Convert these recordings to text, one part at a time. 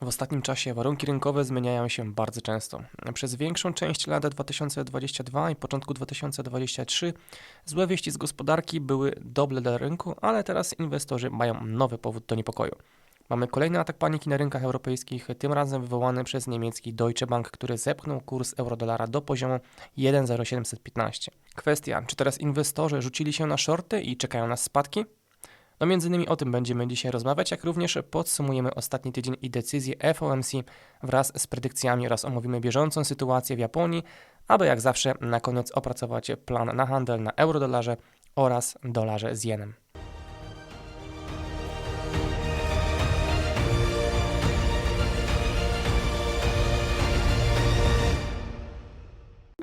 W ostatnim czasie warunki rynkowe zmieniają się bardzo często. Przez większą część lat 2022 i początku 2023 złe wieści z gospodarki były dobre dla rynku, ale teraz inwestorzy mają nowy powód do niepokoju. Mamy kolejny atak paniki na rynkach europejskich, tym razem wywołany przez niemiecki Deutsche Bank, który zepchnął kurs euro-dolara do poziomu 1,0715. Kwestia, czy teraz inwestorzy rzucili się na shorty i czekają na spadki? No między innymi o tym będziemy dzisiaj rozmawiać, jak również podsumujemy ostatni tydzień i decyzje FOMC wraz z predykcjami oraz omówimy bieżącą sytuację w Japonii, aby jak zawsze na koniec opracować plan na handel na euro-dolarze oraz dolarze z jenem.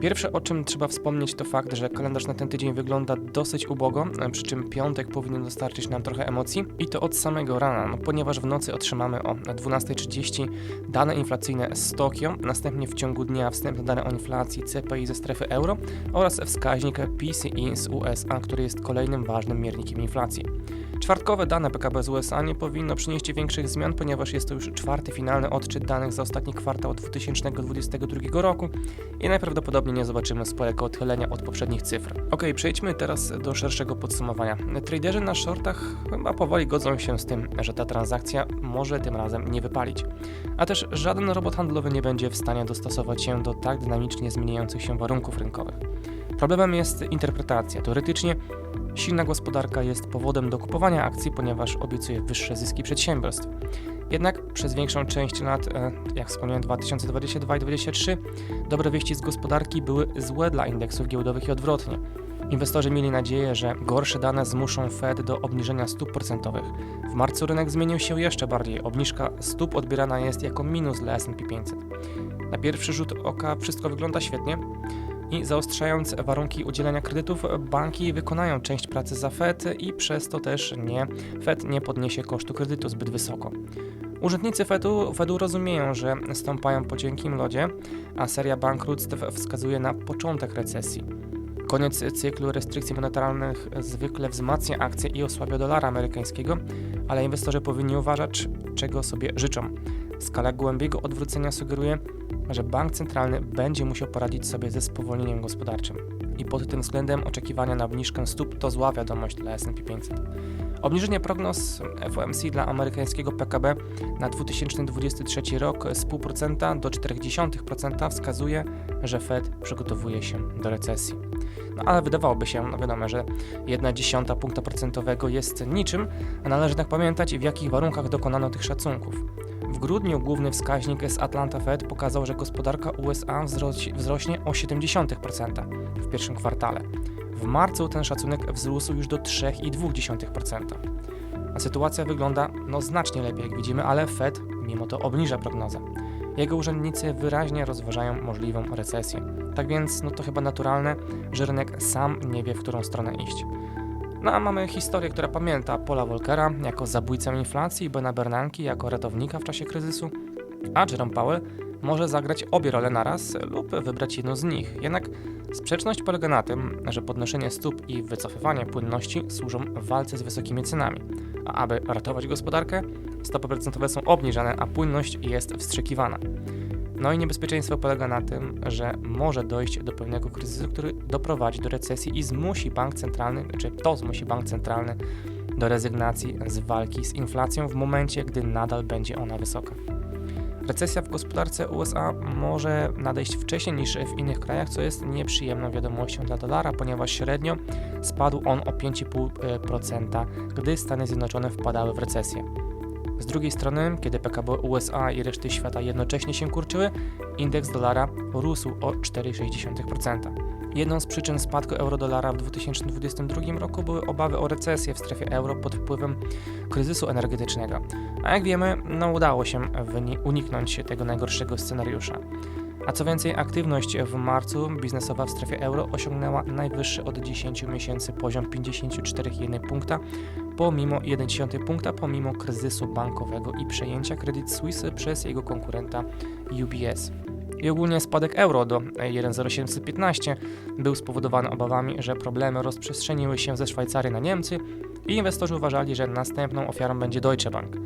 Pierwsze, o czym trzeba wspomnieć, to fakt, że kalendarz na ten tydzień wygląda dosyć ubogo, e, przy czym piątek powinien dostarczyć nam trochę emocji i to od samego rana, no, ponieważ w nocy otrzymamy o 12.30 dane inflacyjne z Tokio, następnie w ciągu dnia wstępne dane o inflacji CPI ze strefy euro oraz wskaźnik PCE z USA, który jest kolejnym ważnym miernikiem inflacji. Czwartkowe dane PKB z USA nie powinno przynieść większych zmian, ponieważ jest to już czwarty finalny odczyt danych za ostatni kwartał 2022 roku i najprawdopodobniej nie zobaczymy sporego odchylenia od poprzednich cyfr. Ok, przejdźmy teraz do szerszego podsumowania. Traderzy na shortach chyba powoli godzą się z tym, że ta transakcja może tym razem nie wypalić. A też żaden robot handlowy nie będzie w stanie dostosować się do tak dynamicznie zmieniających się warunków rynkowych. Problemem jest interpretacja. Teoretycznie silna gospodarka jest powodem do kupowania akcji, ponieważ obiecuje wyższe zyski przedsiębiorstw. Jednak przez większą część lat, e, jak wspomniałem, 2022 i 2023, dobre wieści z gospodarki były złe dla indeksów giełdowych i odwrotnie. Inwestorzy mieli nadzieję, że gorsze dane zmuszą Fed do obniżenia stóp procentowych. W marcu rynek zmienił się jeszcze bardziej. Obniżka stóp odbierana jest jako minus dla S&P 500. Na pierwszy rzut oka wszystko wygląda świetnie, i zaostrzając warunki udzielania kredytów, banki wykonają część pracy za Fed i przez to też nie Fed nie podniesie kosztu kredytu zbyt wysoko. Urzędnicy Fedu, Fedu rozumieją, że stąpają po cienkim lodzie, a seria bankructw wskazuje na początek recesji. Koniec cyklu restrykcji monetarnych zwykle wzmacnia akcje i osłabia dolara amerykańskiego, ale inwestorzy powinni uważać, czego sobie życzą. Skala głębiego odwrócenia sugeruje, że bank centralny będzie musiał poradzić sobie ze spowolnieniem gospodarczym. I pod tym względem oczekiwania na obniżkę stóp to zła wiadomość dla S&P 500. Obniżenie prognoz FOMC dla amerykańskiego PKB na 2023 rok z 0,5% do 0,4% wskazuje, że Fed przygotowuje się do recesji. No ale wydawałoby się, no wiadomo, że 1,1 punkta procentowego jest niczym, a należy jednak pamiętać w jakich warunkach dokonano tych szacunków. Grudniu główny wskaźnik z Atlanta Fed pokazał, że gospodarka USA wzrośnie o 0,7% w pierwszym kwartale. W marcu ten szacunek wzrósł już do 3,2%. A sytuacja wygląda no znacznie lepiej, jak widzimy, ale Fed mimo to obniża prognozę. Jego urzędnicy wyraźnie rozważają możliwą recesję. Tak więc no to chyba naturalne, że rynek sam nie wie, w którą stronę iść. No a mamy historię, która pamięta Paula Volckera jako zabójcę inflacji, Bena Bernanke jako ratownika w czasie kryzysu, a Jerome Powell może zagrać obie role naraz lub wybrać jedną z nich. Jednak sprzeczność polega na tym, że podnoszenie stóp i wycofywanie płynności służą walce z wysokimi cenami. A aby ratować gospodarkę, stopy procentowe są obniżane, a płynność jest wstrzykiwana. No i niebezpieczeństwo polega na tym, że może dojść do pewnego kryzysu, który doprowadzi do recesji i zmusi bank centralny, czy to zmusi bank centralny do rezygnacji z walki z inflacją w momencie, gdy nadal będzie ona wysoka. Recesja w gospodarce USA może nadejść wcześniej niż w innych krajach, co jest nieprzyjemną wiadomością dla dolara, ponieważ średnio spadł on o 5,5%, gdy Stany Zjednoczone wpadały w recesję. Z drugiej strony, kiedy PKB USA i reszty świata jednocześnie się kurczyły, indeks dolara rósł o 4,6%. Jedną z przyczyn spadku euro-dolara w 2022 roku były obawy o recesję w strefie euro pod wpływem kryzysu energetycznego. A jak wiemy, no udało się uniknąć tego najgorszego scenariusza. A co więcej, aktywność w marcu biznesowa w strefie euro osiągnęła najwyższy od 10 miesięcy poziom 54,1 punkta, pomimo 1,1 punkta, pomimo kryzysu bankowego i przejęcia Credit Suisse przez jego konkurenta UBS. I ogólnie spadek euro do 1,0715 był spowodowany obawami, że problemy rozprzestrzeniły się ze Szwajcarii na Niemcy i inwestorzy uważali, że następną ofiarą będzie Deutsche Bank.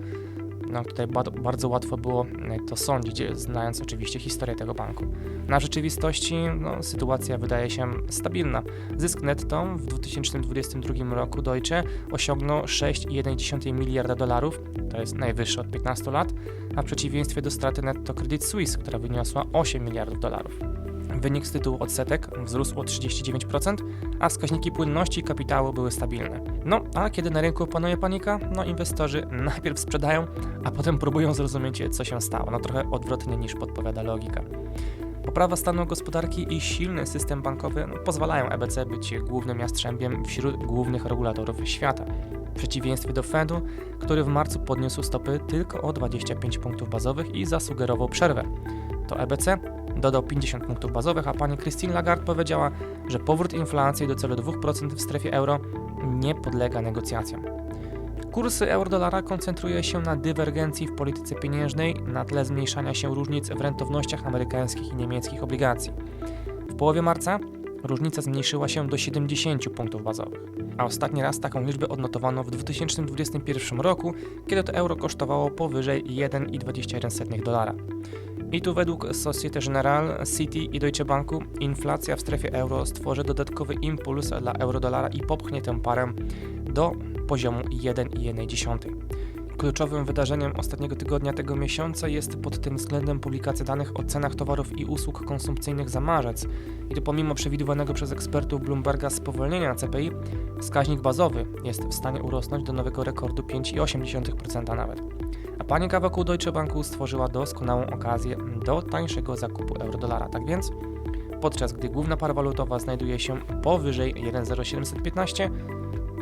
No tutaj ba- bardzo łatwo było e, to sądzić, znając oczywiście historię tego banku. Na rzeczywistości no, sytuacja wydaje się stabilna. Zysk netto w 2022 roku Deutsche osiągnął 6,1 miliarda dolarów, to jest najwyższy od 15 lat, a w przeciwieństwie do straty netto Credit Suisse, która wyniosła 8 miliardów dolarów. Wynik z tytułu odsetek wzrósł o 39%, a wskaźniki płynności kapitału były stabilne. No, a kiedy na rynku panuje panika, no inwestorzy najpierw sprzedają, a potem próbują zrozumieć, co się stało. No trochę odwrotnie niż podpowiada logika. Poprawa stanu gospodarki i silny system bankowy no, pozwalają EBC być głównym jastrzębiem wśród głównych regulatorów świata. W przeciwieństwie do Fedu, który w marcu podniósł stopy tylko o 25 punktów bazowych i zasugerował przerwę. To EBC dodał 50 punktów bazowych, a pani Christine Lagarde powiedziała, że powrót inflacji do celu 2% w strefie euro nie podlega negocjacjom. Kurs euro-dolara koncentruje się na dywergencji w polityce pieniężnej na tle zmniejszania się różnic w rentownościach amerykańskich i niemieckich obligacji. W połowie marca różnica zmniejszyła się do 70 punktów bazowych, a ostatni raz taką liczbę odnotowano w 2021 roku, kiedy to euro kosztowało powyżej 1,21 dolara. I tu według Societe Generale, Citi i Deutsche Banku inflacja w strefie euro stworzy dodatkowy impuls dla euro-dolara i popchnie tę parę do poziomu 1,1. Kluczowym wydarzeniem ostatniego tygodnia tego miesiąca jest pod tym względem publikacja danych o cenach towarów i usług konsumpcyjnych za marzec. I to pomimo przewidywanego przez ekspertów Bloomberga spowolnienia CPI, wskaźnik bazowy jest w stanie urosnąć do nowego rekordu 5,8% nawet. Panika wokół Deutsche Banku stworzyła doskonałą okazję do tańszego zakupu euro-dolara. Tak więc, podczas gdy główna para walutowa znajduje się powyżej 1,0715,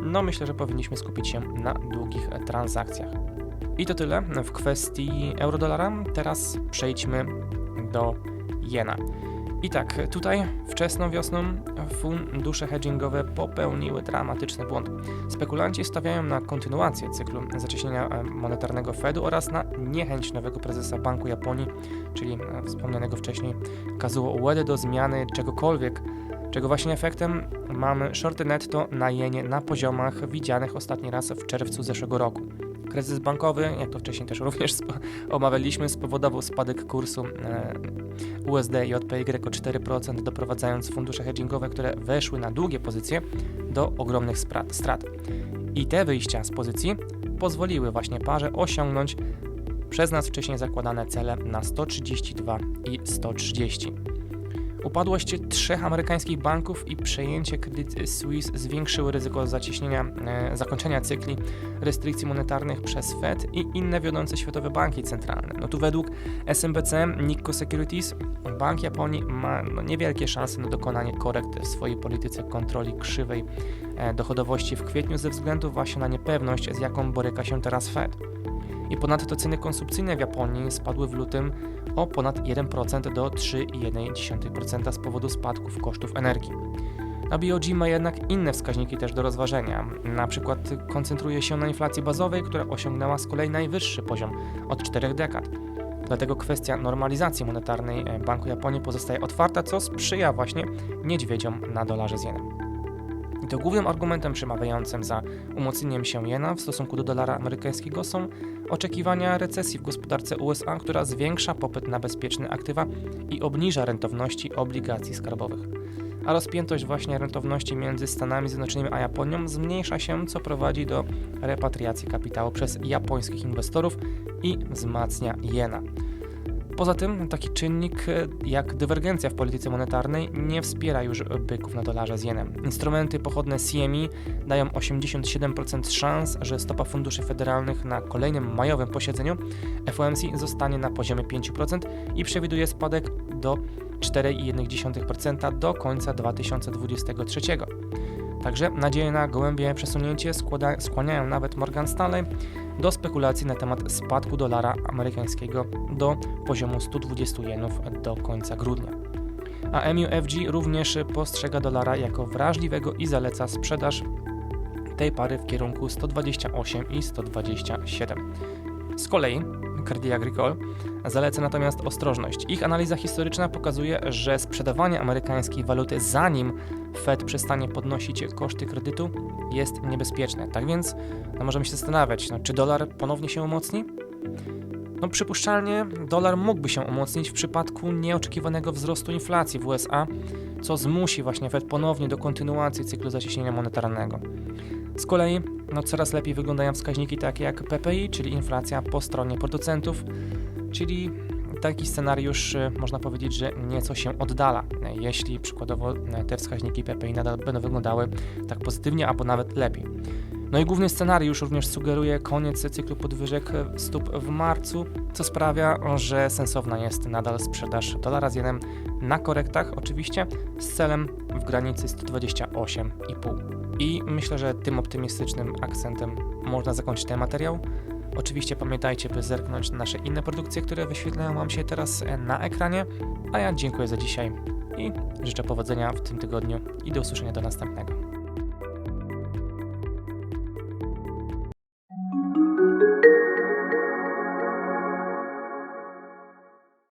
no myślę, że powinniśmy skupić się na długich transakcjach. I to tyle w kwestii euro-dolara. Teraz przejdźmy do jena. I tak, tutaj wczesną wiosną fundusze hedgingowe popełniły dramatyczny błąd. Spekulanci stawiają na kontynuację cyklu zacieśnienia e, monetarnego Fedu oraz na niechęć nowego prezesa Banku Japonii, czyli e, wspomnianego wcześniej Kazuo Uedy do zmiany czegokolwiek, czego właśnie efektem mamy shorty netto na jenie na poziomach widzianych ostatni raz w czerwcu zeszłego roku. Kryzys bankowy, jak to wcześniej też również omawialiśmy, spowodował spadek kursu e, USD JPY o 4%, doprowadzając fundusze hedgingowe, które weszły na długie pozycje, do ogromnych strat. I te wyjścia z pozycji pozwoliły właśnie parze osiągnąć przez nas wcześniej zakładane cele na 132 i 130. Upadłość trzech amerykańskich banków i przejęcie Credit Suisse zwiększyły ryzyko zacieśnienia, e, zakończenia cykli restrykcji monetarnych przez Fed i inne wiodące światowe banki centralne. No tu według SMBC Nikko Securities Bank Japonii ma no, niewielkie szanse na dokonanie korekt w swojej polityce kontroli krzywej e, dochodowości w kwietniu ze względu właśnie na niepewność, z jaką boryka się teraz Fed. I ponadto ceny konsumpcyjne w Japonii spadły w lutym o ponad 1% do 3,1% z powodu spadków kosztów energii. A BOG ma jednak inne wskaźniki też do rozważenia. Na przykład koncentruje się na inflacji bazowej, która osiągnęła z kolei najwyższy poziom od 4 dekad. Dlatego kwestia normalizacji monetarnej Banku Japonii pozostaje otwarta, co sprzyja właśnie niedźwiedziom na dolarze z jenem. I to głównym argumentem przemawiającym za umocnieniem się jena w stosunku do dolara amerykańskiego są oczekiwania recesji w gospodarce USA, która zwiększa popyt na bezpieczne aktywa i obniża rentowności obligacji skarbowych. A rozpiętość właśnie rentowności między Stanami Zjednoczonymi a Japonią zmniejsza się, co prowadzi do repatriacji kapitału przez japońskich inwestorów i wzmacnia jena. Poza tym taki czynnik e, jak dywergencja w polityce monetarnej nie wspiera już byków na dolarze z jenem. Instrumenty pochodne CME dają 87% szans, że stopa funduszy federalnych na kolejnym majowym posiedzeniu FOMC zostanie na poziomie 5% i przewiduje spadek do 4,1% do końca 2023. Także nadzieje na gołębie przesunięcie skłaniają nawet Morgan Stanley do spekulacji na temat spadku dolara amerykańskiego do poziomu 120 jenów do końca grudnia. A MUFG również postrzega dolara jako wrażliwego i zaleca sprzedaż tej pary w kierunku 128 i 127. Z kolei Credit Agricole zaleca natomiast ostrożność. Ich analiza historyczna pokazuje, że sprzedawanie amerykańskiej waluty zanim Fed przestanie podnosić koszty kredytu jest niebezpieczne. Tak więc no, możemy się zastanawiać, no, czy dolar ponownie się umocni? No, przypuszczalnie dolar mógłby się umocnić w przypadku nieoczekiwanego wzrostu inflacji w USA, co zmusi właśnie Fed ponownie do kontynuacji cyklu zacieśnienia monetarnego. Z kolei no, coraz lepiej wyglądają wskaźniki takie jak PPI, czyli inflacja po stronie producentów, czyli taki scenariusz y, można powiedzieć, że nieco się oddala, jeśli przykładowo y, te wskaźniki PPI nadal będą wyglądały tak pozytywnie albo nawet lepiej. No i główny scenariusz również sugeruje koniec cyklu podwyżek stóp w marcu, co sprawia, że sensowna jest nadal sprzedaż dolara z jenem na korektach, oczywiście z celem w granicy 128,5. I myślę, że tym optymistycznym akcentem można zakończyć ten materiał. Oczywiście pamiętajcie, by zerknąć na nasze inne produkcje, które wyświetlają Wam się teraz na ekranie. A ja dziękuję za dzisiaj i życzę powodzenia w tym tygodniu i do usłyszenia do następnego.